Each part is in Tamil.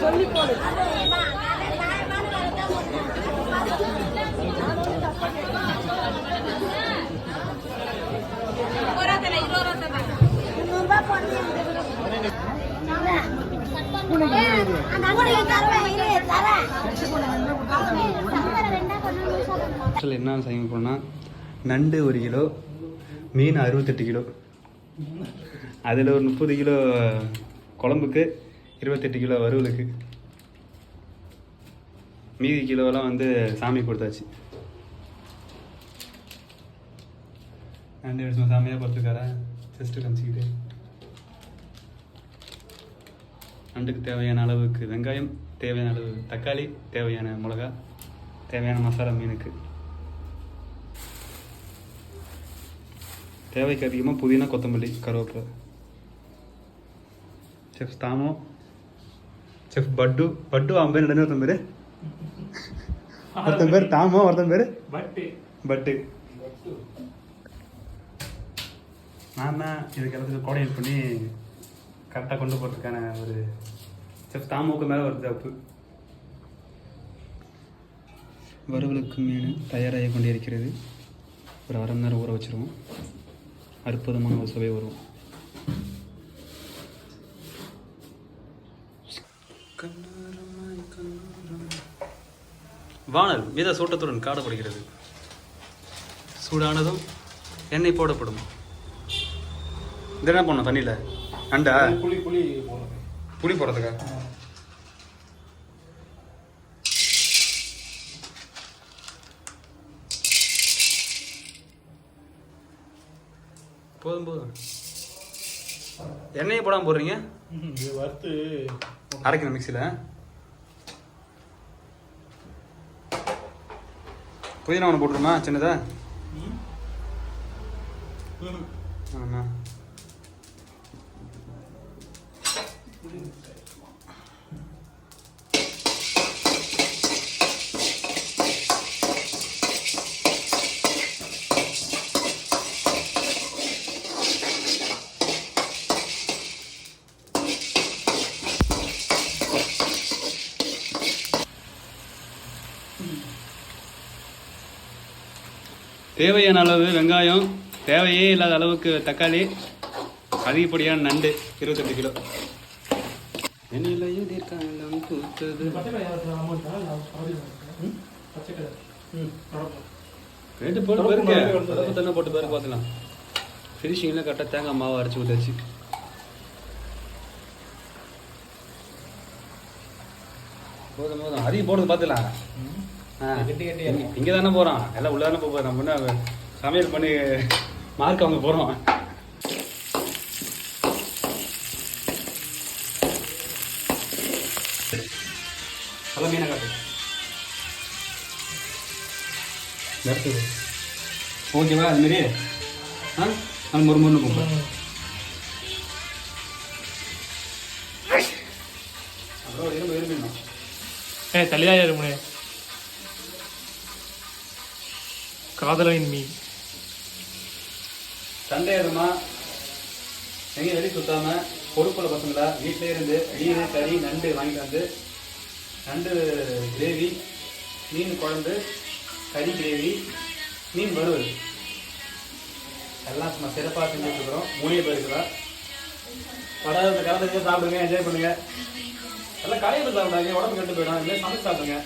சொல்லி போடு என்ன செய்ய போனால் நண்டு ஒரு கிலோ மீன் அறுபத்தெட்டு கிலோ. அதில் ஒரு முப்பது கிலோ குழம்புக்கு இருபத்தெட்டு கிலோ வறுவலுக்கு. மீதி கிலோலாம் வந்து சாமி கொடுத்தாச்சு. நண்டு எடுத்து சாமியாக பார்த்துக்காரன் ஜஸ்ட்டு கமிச்சிக்கிட்டு நண்டுக்கு தேவையான அளவுக்கு வெங்காயம் தேவையான அளவு தக்காளி தேவையான மிளகா தேவையான மசாலா மீனுக்கு. தேவைக்கு அதிகமாக புதினா கொத்தமல்லி கருவேப்பிலை. செஃப் தாமோ செஃப் பட்டு பட்டு அவன் பேர் என்ன ஒருத்தன் பேர்? ஒருத்தன் பேர் தாமோ ஒருத்தன் பேர்? பட்டு. பட்டு. நான் தான் இதுக்கு எல்லாத்துக்கும் கோஆர்டினேட் பண்ணி கரெக்டாக கொண்டு போகிறதுக்கான ஒரு செஃப் தாமோக்கு மேலே ஒரு தப்பு வறுவலுக்கு மீன் தயாராகி கொண்டே இருக்கிறது ஒரு அரை மணி நேரம் ஊற வச்சிருவோம். அற்புதமான ஒரு சுவை வரும் வானல் மித சூட்டத்துடன் காடப்படுகிறது சூடானதும் எண்ணெய் போடப்படும். இது என்ன பண்ணணும் தண்ணியில்? அண்டா? புளி புளி புளி போடுறதுக்கா? போதும் போதும். எண்ணெயை போடாமல் போடுறீங்க? இது வறுத்து அரைக்கணும் மிக்சியில். புதினா ஒன்று போட்டுருமா சின்னதா? ஆமாம் தேவையான அளவு வெங்காயம் தேவையே இல்லாத அளவுக்கு தக்காளி அதிகப்படியான நண்டு இருபத்தெட்டு கிலோ. வெண்ணிலையும் தீர்க்காலம் ம். ரெண்டு போட்டு தொடப்பு தண்ணி போட்டு பாருங்க பார்த்துக்கலாம். ஃபினிஷிங்கில் கரெக்டாக தேங்காய் மாவு அரைச்சி ஊற்றாச்சு போதும் போதும். அதிகம் போடுறது பார்த்துக்கலாம். இங்கே தானே போகிறோம் எல்லாம் உள்ள தானே போகிறோம் நம்ம என்ன சமையல் பண்ணி மார்க் அவங்க போகிறோம் நல்ல மீனை காட்டு. அடுத்தது ஓகேவா அது மாதிரி ஆ? அது ஒரு முன்னு போகும் அப்புறம் இரும்பு இரும்பிடணும் ஏ தள்ளிதான் இருமுனே காதலின் மீன் சந்தேகமா எங்கேயும் வெளியே சுத்தாம பொறுப்புல பசங்களா? வீட்டிலே இருந்து மீன் கறி நண்டு வாங்கிட்டு வந்து நண்டு கிரேவி மீன் குழம்பு கறி கிரேவி மீன் வறுவல். எல்லாம் சும்மா சிறப்பாக செஞ்சுட்டு இருக்கிறோம். மூணே பேருக்கு தான் படாத இந்த காலத்துக்கு சாப்பிடுங்க என்ஜாய் பண்ணுங்க. எல்லாம் கடையில் சாப்பிடாங்க உடம்பு கெட்டு போயிடும். இல்லை சமைச்சு சாப்பிடுங்க.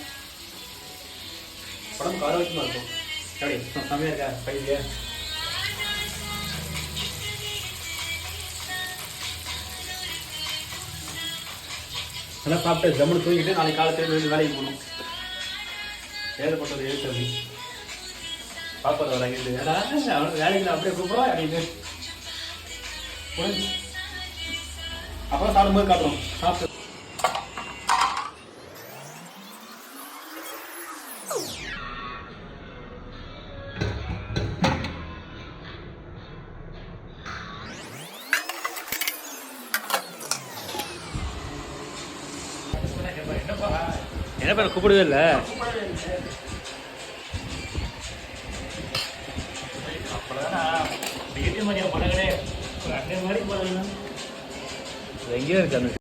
உடம்பு ஆரோக்கியமாக இருக்கும். எப்படி சமையல் இருக்கா பையன் நல்லா சாப்பிட்டு ஜம்முன்னு தூங்கிட்டு நாளைக்கு காலத்துல எழுந்து வேலைக்கு போகணும். ஏற்பட்டது எழுத்து பாப்பா வராங்க ஏடா வேலைக்கு அப்படியே கூப்பிடுறோம் அப்படின்னு. புரிஞ்சு அப்புறம் சாப்பிடும்போது காட்டுறோம். சாப்பிட்டு என்ன பேர் கூப்பிடவே இல்லை. மாதிரி பழகனே ஒரு அண்ணன் மாதிரி பழகணும் எங்கேயோ இருக்கு அந்த